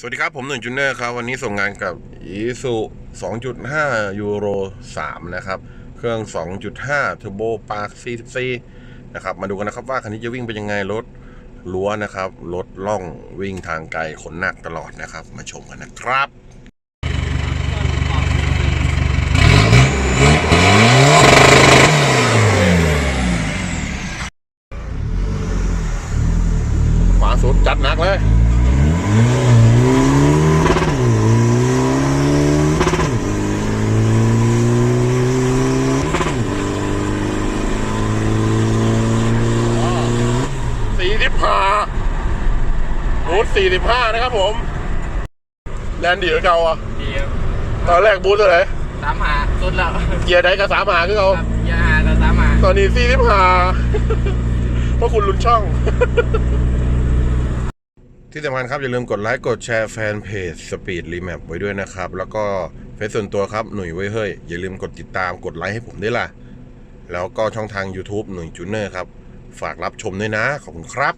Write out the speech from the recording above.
สวัสดีครับ ผมหนึ่งจุนเนอร์ครับ วันนี้ส่งงานกับอีซู2.5 ยูโร 3 นะครับ เครื่อง 2.5 Turbo Park C14 นะครับ มาดูกันนะครับว่าคันนี้จะวิ่งเป็นยังไง รถรั้วนะครับ รถล่องวิ่งทางไกลขนหนักตลอดนะครับ มาชมกันนะครับขวาสุดจัดหนักเลย สี่สิบห้าบูธสี่สิบห้านะครับผม แลนดีกว่าเก่าอะดีครับตอนแรกบูธเท่าไหร่สามหาสุดแล้วเกียร์ใดกับสามหาคือเขาครับยาหากับสามหาตอนนี้สี่สิบห้าเพราะคุณลุ้นช่อง ที่สำคัญครับ อย่าลืมกดไลค์กดแชร์แฟนเพจ Speed Remap ไว้ด้วยนะครับ แล้วก็เฟซส่วนตัวครับ หนุ่ยไว้ยเฮ้ย อย่าลืมกดติดตามกดไลค์ให้ผมด้วยล่ะ แล้วก็ช่องทาง YouTube หนุ่ยจูเนอร์ครับ ฝากรับชมด้วยนะ ขอบคุณครับ